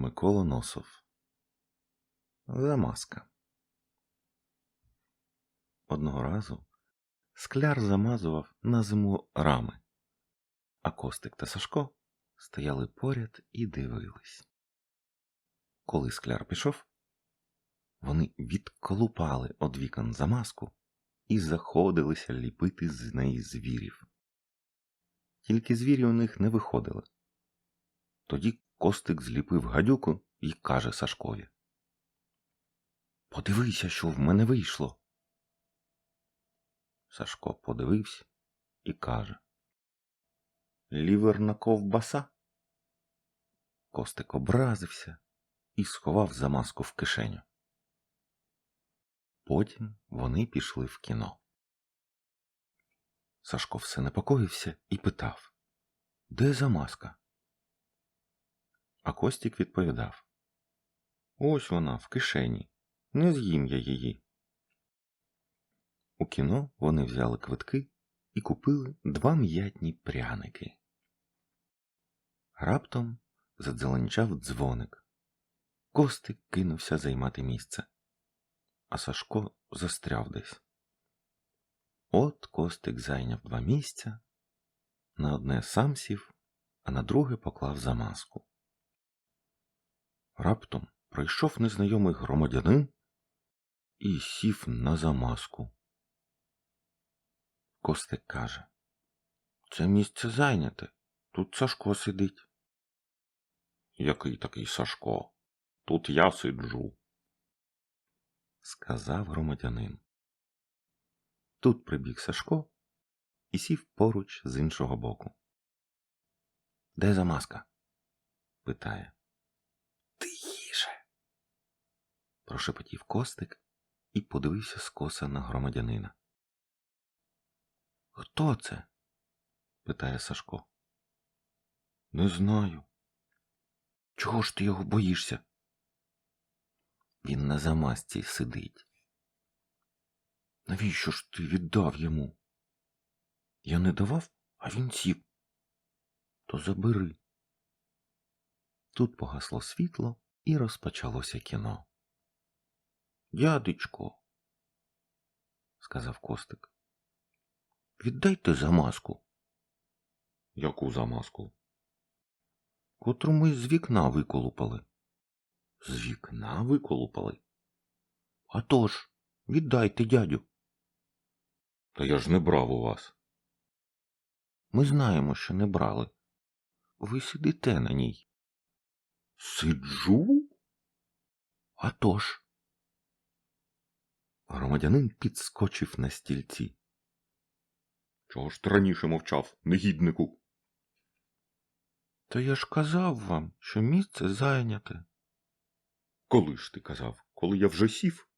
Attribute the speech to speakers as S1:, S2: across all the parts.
S1: Микола Носов. Замазка. Одного разу скляр замазував на зиму рами, а Костик та Сашко стояли поряд і дивились. Коли скляр пішов, вони відколупали од вікон замазку і заходилися ліпити з неї звірів. Тільки звірі у них не виходили. Тоді Костик зліпив гадюку і каже Сашкові. Подивися, що в мене вийшло. Сашко подивився і каже. Ліверна ковбаса. Костик образився і сховав замазку в кишеню. Потім вони пішли в кіно. Сашко все непокоївся і питав Де замазка? А Костік відповідав Ось вона в кишені. Не з'їм я її. У кіно вони взяли квитки і купили два м'ятні пряники. Раптом задзеленчав дзвоник. Костик кинувся займати місце, а Сашко застряв десь. От Костик зайняв два місця, на одне сам сів, а на друге поклав замазку. Раптом прийшов незнайомий громадянин і сів на замазку. Костик каже Це місце зайняте. Тут Сашко сидить. Який такий Сашко? Тут я сиджу, сказав громадянин. Тут прибіг Сашко і сів поруч з іншого боку. Де замазка? питає. Прошепотів Костик і подивився скоса на громадянина. Хто це? питає Сашко. Не знаю. Чого ж ти його боїшся? Він на замазці сидить. Навіщо ж ти віддав йому? Я не давав, а він сів. То забери. Тут погасло світло і розпочалося кіно. Дядечко, сказав Костик. Віддайте замазку. Яку замазку? Котру ми з вікна виколупали. З вікна виколупали? А тож, віддайте дядю. Та я ж не брав у вас. Ми знаємо, що не брали. Ви сидите на ній. Сиджу? А тож. Громадянин підскочив на стільці. Чого ж ти раніше мовчав, негіднику? Та я ж казав вам, що місце зайняте. Коли ж ти казав, коли я вже сів?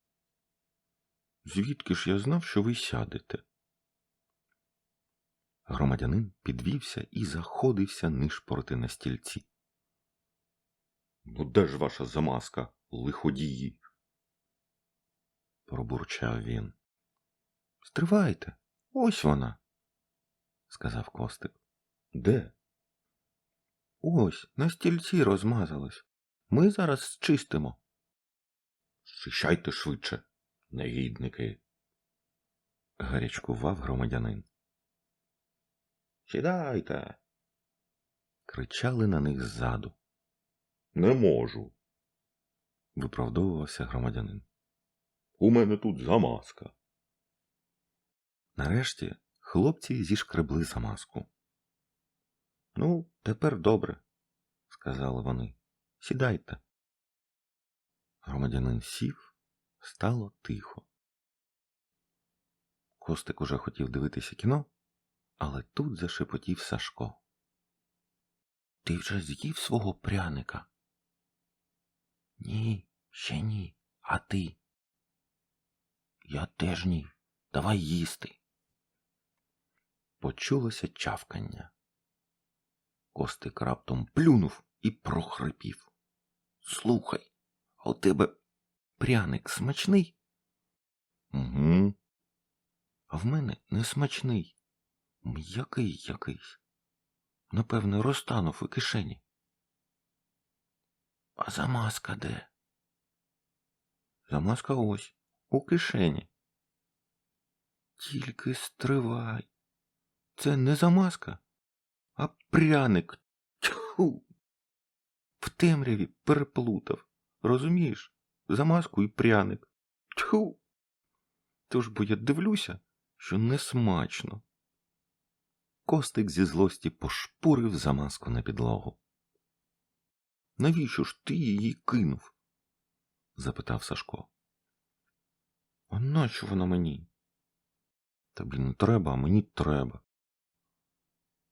S1: Звідки ж я знав, що ви сядете? Громадянин підвівся і заходився нишпорити на стільці. Ну, де ж ваша замазка, лиходії? Пробурчав він. Стривайте, ось вона, сказав Костик. Де? Ось, на стільці розмазалась. Ми зараз зчистимо. Щищайте швидше, негідники, гарячкував громадянин. Сідайте. кричали на них ззаду. Не можу, виправдовувався громадянин. У мене тут замазка. Нарешті хлопці зішкребли замазку. Ну, тепер добре, сказали вони. Сідайте. Громадянин сів, стало тихо. Костик уже хотів дивитися кіно, але тут зашепотів Сашко. Ти вже з'їв свого пряника? Ні, ще ні. А ти? Я теж ні. Давай їсти. Почулося чавкання. Костик раптом плюнув і прохрипів. Слухай, а у тебе пряник смачний? Угу. А в мене не смачний. М'який якийсь. Напевне, розтанув у кишені. А замазка де? Замазка ось, у кишені. Тільки стривай. Це не замазка, а пряник. Тьху! В темряві переплутав. Розумієш? Замазку і пряник. Тьху! Тож бо я дивлюся, що не смачно. Костик зі злості пошпурив замазку на підлогу. Навіщо ж ти її кинув? запитав Сашко. А нащо вона мені? Тобі не треба, а мені треба.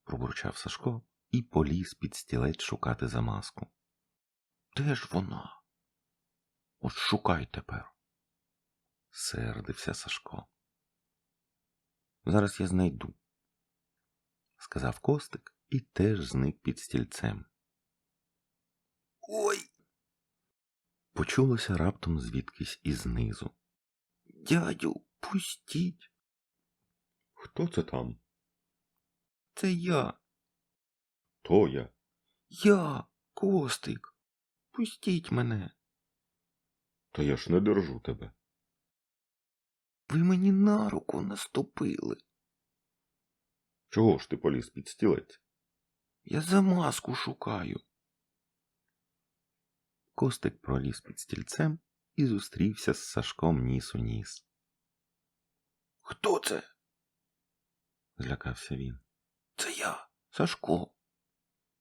S1: пробурчав Сашко і поліз під стілець шукати замазку. Де ж вона? От шукай тепер. сердився Сашко. Зараз я знайду, сказав Костик і теж зник під стільцем. Ой. Почулося раптом звідкись ізнизу. Дядю, пустіть. Хто це там? Це я. То я. Я, Костик. Пустіть мене. Та я ж не держу тебе. Ви мені на руку наступили. Чого ж ти поліз під стілець? Я замазку шукаю. Костик проліз під стільцем і зустрівся з Сашком ніс у ніс. Хто це? злякався він. Це я, Сашко.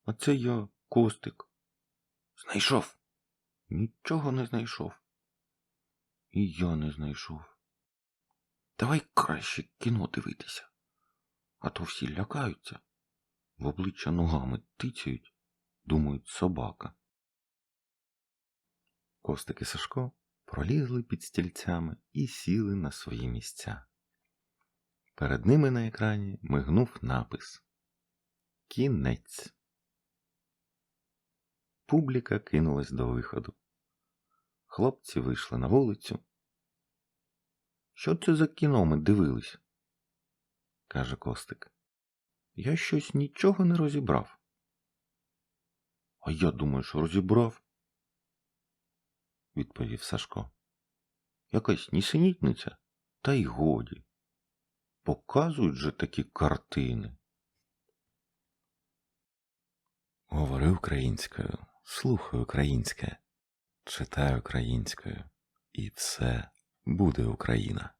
S1: А це я, Костик. Знайшов? Нічого не знайшов. І я не знайшов. Давай краще кіно дивитися, а то всі лякаються, в обличчя ногами тицяють, думають собака. Костик і Сашко пролізли під стільцями і сіли на свої місця. Перед ними на екрані мигнув напис Кінець. Публіка кинулась до виходу. Хлопці вийшли на вулицю. Що це за кіно ми дивились? каже Костик. Я щось нічого не розібрав. А я думаю, що розібрав, відповів Сашко. Якась нісенітниця, та й годі. Показують же такі картини. Говори українською, слухай українське, читай українською, і все буде Україна.